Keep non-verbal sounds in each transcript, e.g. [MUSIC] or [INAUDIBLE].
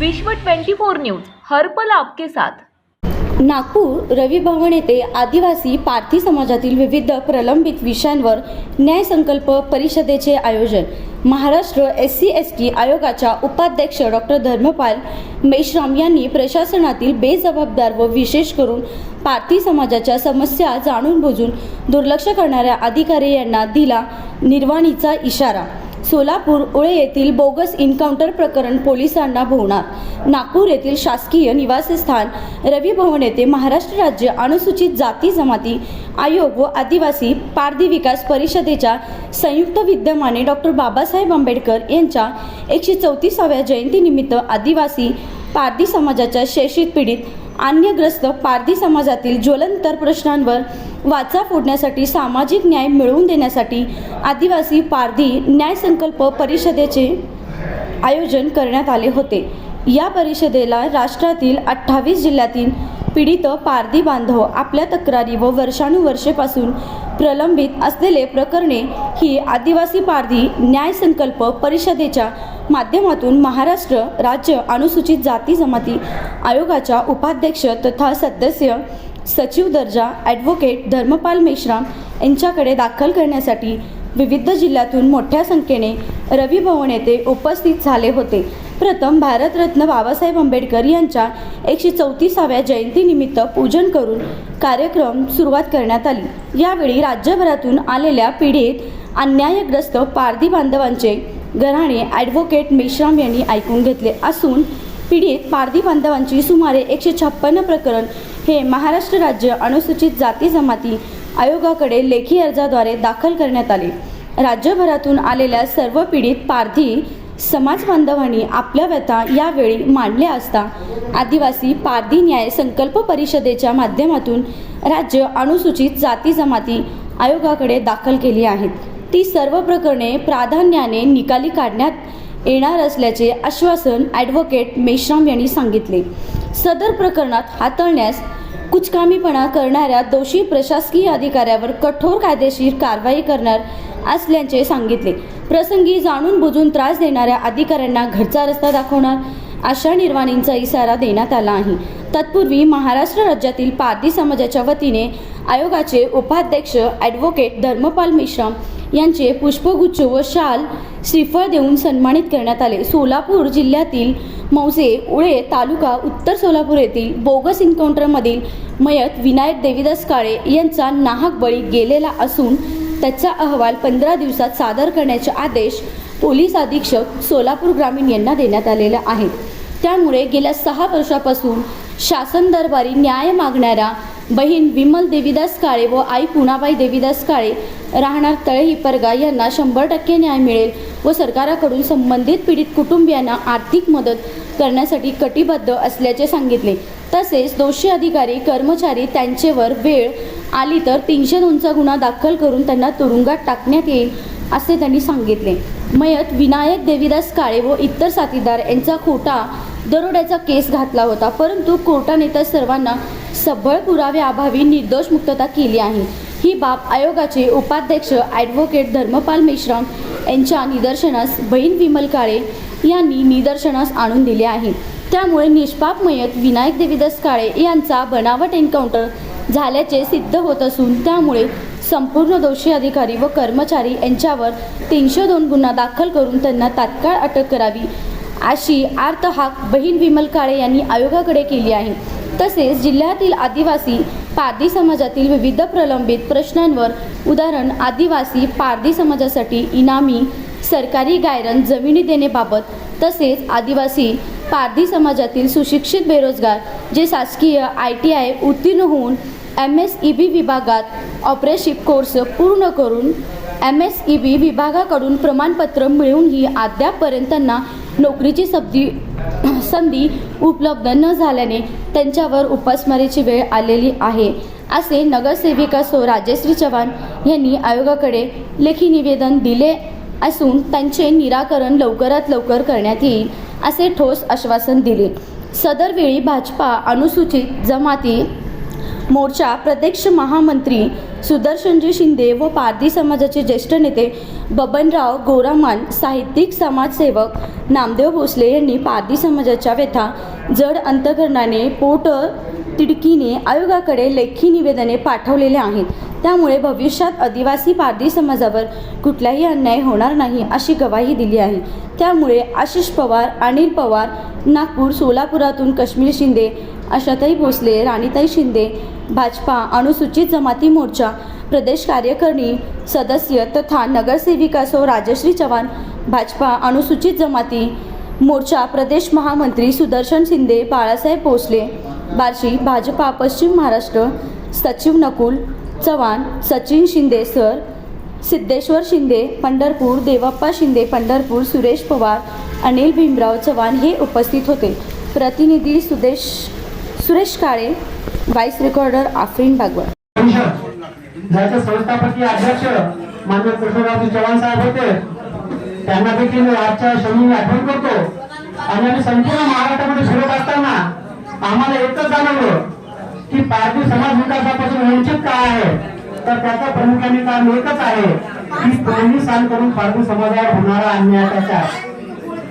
विश्व 24 न्यूज हर्पल आपके साथ. नागपूर रवी भवन येथे आदिवासी पारधी समाजातील विविध प्रलंबित विषयांवर न्याय संकल्प परिषदेचे आयोजन. Maharashtra S C S T आयोगाच्या उपाध्यक्ष डॉक्टर धर्मपाल मेश्राम यांनी प्रशासनातील बेजबाबदार व विशेष करून पारधी समाजाच्या समस्या जाणून बुजून दुर्लक्ष करणाऱ्या अधिकारी यांना दिला निर्वाणीचा इशारा. सोलापूर उळे येथील बोगस इन्काउंटर प्रकरण पोलिसांना भोवणार. नागपूर येथील शासकीय निवासस्थान रवी भवन येथे महाराष्ट्र राज्य अनुसूचित जाती जमाती आयोग व आदिवासी पारधी विकास परिषदेच्या संयुक्त विद्यमाने डॉक्टर बाबासाहेब आंबेडकर यांच्या एकशे चौतीसाव्या जयंतीनिमित्त आदिवासी पारधी समाजाच्या शैक्षित पीडित अन्यग्रस्त पारधी समाजातील ज्वलंतर प्रश्नांवर वाचा फोडण्यासाठी सामाजिक न्याय मिळवून देण्यासाठी आदिवासी पारधी न्याय संकल्प परिषदेचे आयोजन करण्यात आले होते. या परिषदेला राष्ट्रातील अठ्ठावीस जिल्ह्यातील पीडित पारधी बांधव आपल्या तक्रारी व वर्षानुवर्षेपासून प्रलंबित असलेले प्रकरणे ही आदिवासी पारधी न्याय संकल्प परिषदेच्या माध्यमातून महाराष्ट्र राज्य अनुसूचित जाती जमाती आयोगाच्या उपाध्यक्ष तथा सदस्य सचिव दर्जा ॲडव्होकेट धर्मपाल मेश्राम यांच्याकडे दाखल करण्यासाठी विविध जिल्ह्यातून मोठ्या संख्येने रवी भवन येथे उपस्थित झाले होते. प्रथम भारतरत्न बाबासाहेब आंबेडकर यांच्या एकशे चौतीसाव्या जयंतीनिमित्त पूजन करून कार्यक्रम सुरुवात करण्यात आली. यावेळी राज्यभरातून आलेल्या पिढीत अन्यायग्रस्त पारधी बांधवांचे घराणे ॲडव्होकेट मेश्राम यांनी ऐकून घेतले असून पिढीत पारधी बांधवांची सुमारे एकशे छप्पन्न प्रकरण हे महाराष्ट्र राज्य अनुसूचित जाती जमाती आयोगाकडे लेखी अर्जाद्वारे दाखल करण्यात आले. राज्यभरातून आलेल्या सर्व पीडित पारधी समाज बांधवांनी आपल्या व्यथा यावेळी मांडल्या असता. आदिवासी पारधी न्याय संकल्प परिषदेच्या माध्यमातून राज्य अनुसूचित जाती जमाती आयोगाकडे दाखल केली आहेत. ती सर्व प्रकरणे प्राधान्याने निकाली काढण्यात येणार असल्याचे आश्वासन ॲडव्होकेट मेश्राम यांनी सांगितले. सदर प्रकरणात हाताळण्यास कुचकामीपणा करणाऱ्या दोषी प्रशासकीय अधिकाऱ्यावर कठोर कायदेशीर कारवाई करणार असल्याचे सांगितले. प्रसंगी जाणून बुजून त्रास देणाऱ्या अधिकाऱ्यांना घरचा रस्ता दाखवणार अशा निर्वाणींचा इशारा देण्यात आला आहे. तत्पूर्वी महाराष्ट्र राज्यातील पारधी समाजाच्या वतीने आयोगाचे उपाध्यक्ष ॲडव्होकेट धर्मपाल मिश्रा यांचे पुष्पगुच्छ व शाल श्रीफळ देऊन सन्मानित करण्यात आले. सोलापूर जिल्ह्यातील मौजे उळे तालुका उत्तर सोलापूर येथील बोगस इन्काउंटरमधील मयत विनायक देवीदास काळे यांचा नाहक बळी गेलेला असून त्याचा अहवाल पंधरा दिवसात सादर करण्याचे आदेश पोलीस अधीक्षक सोलापूर ग्रामीण यांना देण्यात आलेले आहेत. त्यामुळे गेल्या सहा वर्षापासून शासन दरबारी न्याय मागणाऱ्या बहीण विमल देवीदास काळे व आई पुणाबाई देवीदास काळे राहणार तळे परगा यांना शंभर टक्के न्याय मिळेल व सरकाराकडून संबंधित पीडित कुटुंबियांना आर्थिक मदत करण्यासाठी कटिबद्ध असल्याचे सांगितले. तसेच दोषी अधिकारी कर्मचारी त्यांचेवर वेळ आली तर तीनशे दोनचा गुन्हा दाखल करून त्यांना तुरुंगात टाकण्यात येईल असे त्यांनी सांगितले. मयत विनायक देवीदास काळे व इतर साथीदार यांचा खोटा दरोड्याचा केस घातला होता. परंतु कोर्टाने त्या सर्वांना सबळ पुराव्याअभावी निर्दोष मुक्तता केली आहे. ही बाब आयोगाचे उपाध्यक्ष ॲडव्होकेट धर्मपाल मेश्राम यांच्या निदर्शनास बहीण विमल काळे यांनी निदर्शनास आणून दिले आहे. त्यामुळे निष्पाप मयत विनायक देवीदास काळे यांचा बनावट एन्काउंटर झाल्याचे सिद्ध होत असून त्यामुळे संपूर्ण दोषी अधिकारी व कर्मचारी यांच्यावर तीनशे दोन गुन्हा दाखल करून त्यांना तात्काळ अटक करावी अशी आर्त हाक बहीण विमल काळे यांनी आयोगाकडे केली आहे. तसेच जिल्ह्यातील आदिवासी पारधी समाजातील विविध प्रलंबित प्रश्नांवर उदाहरण आदिवासी पारधी समाजासाठी इनामी सरकारी गायरन जमिनी देण्याबाबत तसेच आदिवासी पारधी समाजातील सुशिक्षित बेरोजगार जे शासकीय आय टी आय उत्तीर्ण होऊन एम एस ई बी विभागात ऑपरेशिप कोर्स पूर्ण करून एम एस ई बी विभागाकडून प्रमाणपत्र मिळवूनही अद्यापपर्यंत त्यांना नोकरीची संधी [CLEARS THROAT] संधी उपलब्ध न झाल्याने त्यांच्यावर उपासमारीची वेळ आलेली आहे असे नगरसेविका सो राजेश्री चव्हाण यांनी आयोगाकडे लेखी निवेदन दिले असून त्यांचे निराकरण लवकरात लवकर करण्यात येईल असे ठोस आश्वासन दिले. सदरवेळी भाजपा अनुसूचित जमाती मोर्चा प्रत्यक्ष महामंत्री सुदर्शनजी शिंदे व पारधी समाजाचे ज्येष्ठ नेते बबनराव गोरामान साहित्यिक समाजसेवक नामदेव भोसले यांनी पारधी समाजाच्या व्यथा जड अंतकरणाने पोट तिडकीने आयोगाकडे लेखी निवेदने पाठवलेले आहेत. त्यामुळे भविष्यात आदिवासी पारधी समाजावर कुठलाही अन्याय होणार नाही अशी गवाही दिली आहे. त्यामुळे आशिष पवार अनिल पवार नागपूर सोलापुरातून काश्मीर शिंदे आशाताई भोसले राणीताई शिंदे भाजपा अनुसूचित जमाती मोर्चा प्रदेश कार्यकारिणी सदस्य तथा नगरसेविका सौ राजश्री चव्हाण भाजपा अनुसूचित जमाती मोर्चा प्रदेश महामंत्री सुदर्शन शिंदे बाळासाहेब भोसले बार्शी भाजपा पश्चिम महाराष्ट्र सचिव नकुल चव्हाण सचिन शिंदे सर सिद्धेश्वर शिंदे पंढरपूर देवाप्पा शिंदे पंढरपूर सुरेश पवार अनिल भीमराव चव्हाण हे उपस्थित होते. प्रतिनिधी सुदेश सुरेश काळे व्हाईस रेकॉर्डर आफरीन भागवत ज्याचे संस्थापकीय अध्यक्ष मान्य कृष्णरावजी चव्हाण साहेब होते त्यांना देखील आजच्या शनी आठवण करतो. आणि आम्ही संपूर्ण महाराष्ट्रामध्ये फिरत असताना आम्हाला एकच जाणवलं की पारधी समाज विकासापासून वंचित का आहे? तर त्याचा प्रामुख्याने कारण एकच आहे की पोलिसांकडून पारधी समाजावर होणारा अन्याय अत्याचार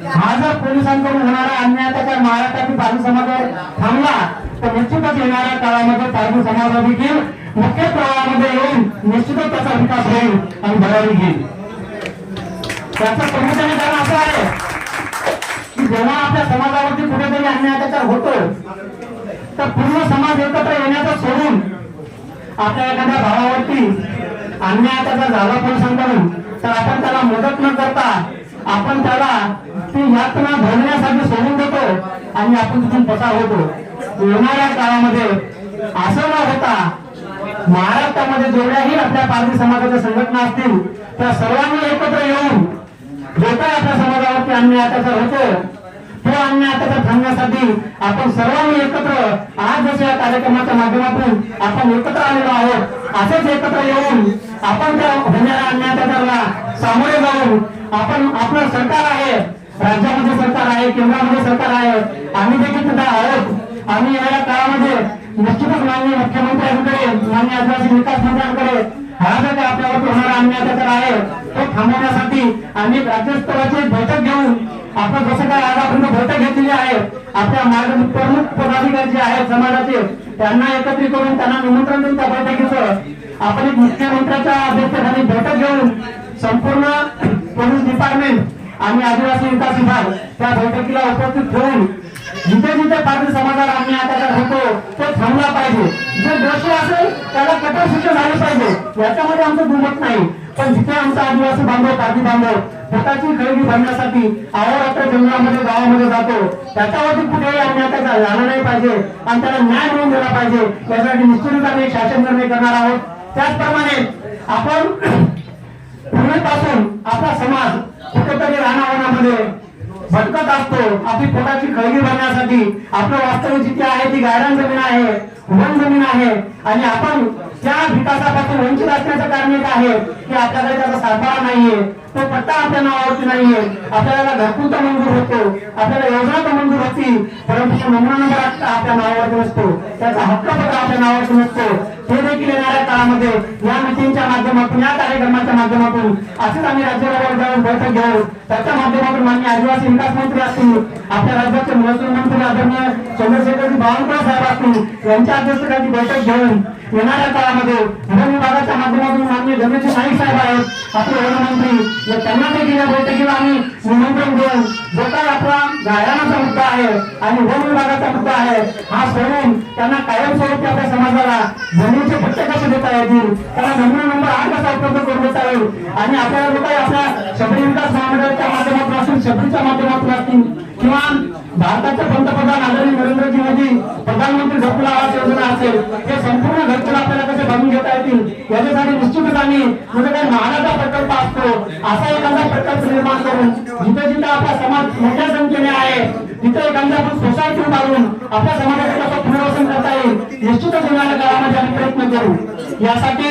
हा जर पोलिसांकडून होणारा अन्याय त्याच्या महाराष्ट्रातील पारधी समाजावर थांबला तर निश्चितच येणाऱ्या काळामध्ये पारधी समाज देखील मुख्य प्रवाहामध्ये येऊन निश्चितच त्याचा विकास होईल आणि भरारी घेईल. त्याचं प्रामुख्याने कारण असं आहे की जेव्हा आपल्या समाजावरती कुठेतरी अन्याय त्याच्यावर होतो तर पूर्ण समाज एकत्र येण्याचं सोडून आपल्या एखाद्या भावावरती अन्यायाचा जर झाला पोलिसांकडून तर आपण त्याला मदत न करता आपण त्याला ती यातना भरण्यासाठी सोडून देतो आणि आपण तिथून पसार होतो. येणाऱ्या काळामध्ये असं न होता महाराष्ट्रामध्ये जेवढ्याही आपल्या पारधी समाजाच्या संघटना असतील त्या सर्वांनी एकत्र येऊन जो काय आपल्या समाजावरती अन्याय अत्याचार होतो तो अन्याय अत्याचार थांबण्यासाठी आपण सर्वांनी एकत्र आज जसे या कार्यक्रमाच्या माध्यमातून आपण एकत्र आलेलो आहोत असेच एकत्र येऊन आपण त्या होणाऱ्या अन्याय अत्याचाराला सामोरे जाऊन आपण आपलं सरकार आहे राज्यामध्ये सरकार आहे केंद्रामध्ये सरकार आहे आम्ही देखील तिथे आहोत. आम्ही येणाऱ्या काळामध्ये निश्चितच माननीय मुख्यमंत्र्यांकडे माननीय आदिवासी विकास मंत्र्यांकडे हा जो काही आपल्यावर होणारा अन्याय अत्याचार आहे तो थांबवण्यासाठी आम्ही राज्यस्तराची बैठक घेऊन आपण जसं काय आज आपण बैठक घेतलेली आहे आपल्या मार्ग प्रमुख पदाधिकारी जे आहेत समाजाचे त्यांना एकत्रित करून त्यांना निमंत्रण देऊन त्या बैठकीचं आपण एक मुख्यमंत्र्याच्या अध्यक्षतेखाली बैठक घेऊन संपूर्ण पोलीस डिपार्टमेंट आणि आदिवासी विकास विभाग त्या बैठकीला उपस्थित ठेवून जिथे जिथे पाटील समाजाला आम्ही आता होतो तो थांबला पाहिजे. जे दोषी असेल त्याला कठोर शिक्षा झाली पाहिजे. याच्यामध्ये आमचं दुमत नाही. पण जिथे आमचा आदिवासी बांधव पारधी बांधव स्वतःची खरेदी भरण्यासाठी अहोरात्र जंगलामध्ये गावामध्ये जातो. त्याच्यावरती कुठेही अन्याय त्याचा झाला नाही पाहिजे. आणि त्याला न्याय मिळून दिला पाहिजे. यासाठी निश्चितच आम्ही शासन निर्णय करणार आहोत. त्याचप्रमाणे आपण पूर्वीपासून आपला समाज कुठेतरी रानावनामध्ये भटकत असतो. आपली पोटाची खळगी भरण्यासाठी आपलं वास्तविक जिथे आहे ती गायरान जमीन आहे वन जमीन आहे. आणि आपण त्या विकासापासून वंचित असण्याचं कारण एक आहे की आपल्याकडे त्याचा सातबारा नाहीये. तो पट्टा आपल्या नावावरती नाहीये. आपल्याला घरकुल मंजूर होतो. आपल्याला योजना तर मंजूर होती. परंतु नमुना नंबर आपल्या आपल्या नावावरती नसतो. त्याचा हक्कपत्र आपल्या नावावरती नसतो. हे देखील येणाऱ्या काळामध्ये या मिटिंगच्या माध्यमातून या कार्यक्रमाच्या माध्यमातून असेच आम्ही राज्यभरावर जाऊन बैठक घेऊ. त्याच्या माध्यमातून मान्य आदिवासी विकास मंत्री असतील आपल्या राज्याचे महसूल मंत्री आदरणीय चंद्रशेखरजी बावनकुळे साहेब असतील यांच्या अध्यक्षतेखाली बैठक घेऊन येणाऱ्या काळामध्ये वन विभागाच्या माध्यमातून मान्य गणेश नाईक साहेब आहेत आपले वनमंत्री व त्यांना दिल्या या बैठकीला आम्ही निमंत्रण देऊन जो काही आपला गायनाचा मुद्दा आहे आणि वन विभागाचा मुद्दा आहे हा सोडून त्यांना कायमस्वरूपी आपल्या समाजाला जमिनीचे पट्टे कसे देता येतील? त्यांना नमुना नंबर आठ कसा उपलब्ध करून देता येईल. आणि आपल्याला जो काही आपल्या शबरी विकास महामंडळाच्या माध्यमातून असतील शबरीच्या माध्यमातून असतील किंवा भारताचे पंतप्रधान आदरणीय नरेंद्रजी मोदी प्रधानमंत्री घरकुल आवास योजना असेल हे संपूर्ण याच्यासाठी निश्चितच आम्ही म्हणजे काही महाराजा प्रकल्प असतो असा एखादा प्रकल्प निर्माण करून जिथे जिथे आपला समाज मोठ्या संख्येने आहे तिथे एखादा आपण सोसायटी उभारून आपल्या समाजाचं कसं पुनर्वसन करता येईल निश्चितच येणाऱ्या काळामध्ये आम्ही प्रयत्न करू. यासाठी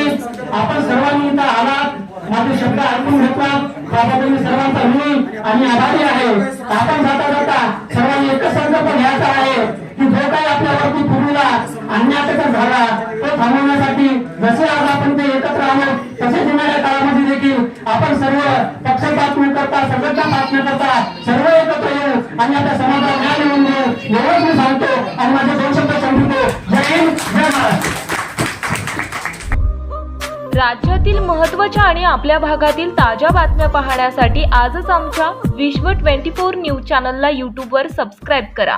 आपण सर्वांनी इथं आलात माझे शब्द ऐकून घेतला त्याबद्दल मी सर्वांचा मी आणि आभारी आहे. आपण जाता जाता सर्वांनी एकच संकल्प घ्यायचा आहे की जो काही आपल्यावरती पूर्वीला अन्याय झाला तो थांबवण्यासाठी जसे आज आपण ते एकत्र आलो तसेच येणाऱ्या काळामध्ये देखील आपण सर्व पक्षपात न करता संघटनापात न करता सर्व एकत्र येऊ आणि आपल्या समाजाला न्याय मिळवून देऊ. एवढंच मी सांगतो आणि माझे दोन शब्द संपवतो जय हिंद जय महाराष्ट्र राज्यातील महत्त्वाच्या आणि आपल्या भागातील ताज्या बातम्या पाहण्यासाठी आजच आमच्या विश्व ट्वेंटी फोर न्यूज चॅनलला यूट्यूबवर सबस्क्राईब करा.